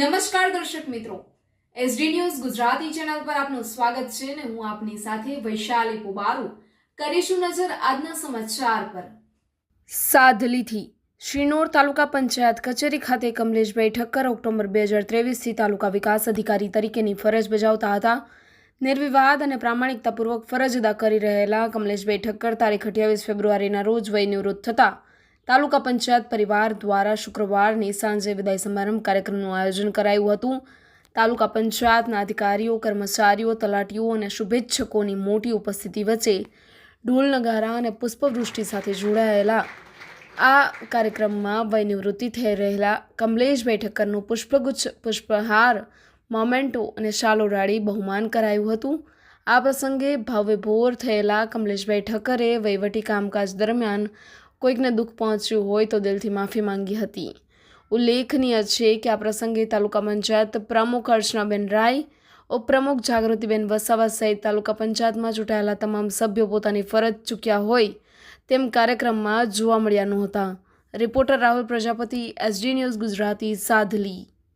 નમસ્કાર દર્શક મિત્રો. એસડી ન્યૂઝ ગુજરાતી ચેનલ પર આપનું સ્વાગત છે ને હું આપની સાથે વૈશાલી પુબારુ. કરીશું નજર આજના સમાચાર પર. સાધલીથી શ્રીનોર તાલુકા પંચાયત કચેરી ખાતે કમલેશભાઈ ઠક્કર ઓક્ટોબર બે હજાર ત્રેવીસથી તાલુકા વિકાસ અધિકારી તરીકેની ફરજ બજાવતા હતા. નિર્વિવાદ અને પ્રામાણિકતાપૂર્વક ફરજ અદા કરી રહેલા કમલેશભાઈ ઠક્કર તારીખ અઠ્યાવીસ ફેબ્રુઆરીના રોજ વય નિવૃત્ત થતા તાલુકા પંચાયત પરિવાર દ્વારા શુક્રવારની સાંજે વિદાય સમારંભ કાર્યક્રમનું આયોજન કરાયું હતું. તાલુકા પંચાયતના અધિકારીઓ, કર્મચારીઓ, તલાટીઓ અને શુભેચ્છકોની મોટી ઉપસ્થિતિ વચ્ચે ઢોલ, નગારા અને પુષ્પવૃષ્ટિ સાથે જોડાયેલા આ કાર્યક્રમમાં વય નિવૃત્તિ થઈ રહેલા કમલેશભાઈ ઠક્કરનું પુષ્પગુચ્છ, પુષ્પહાર, મોમેન્ટો અને શાલો રાડી બહુમાન કરાયું હતું. આ પ્રસંગે ભાવવિભોર થયેલા કમલેશભાઈ ઠક્કરે વહીવટી કામકાજ દરમિયાન કોઈકને દુઃખ પહોંચ્યું હોય તો દિલથી માફી માંગી હતી. ઉલ્લેખનીય છે કે આ પ્રસંગે તાલુકા પંચાયત પ્રમુખ અર્ચનાબેન રાય, ઉપપ્રમુખ જાગૃતિબેન વસાવા સહિત તાલુકા પંચાયતમાં ચૂંટાયેલા તમામ સભ્યો પોતાની ફરજ ચૂક્યા હોય તેમ કાર્યક્રમમાં જોવા મળ્યા નહોતા. Reporter Rahul Prajapati, S D news Gujarati, Sadhli.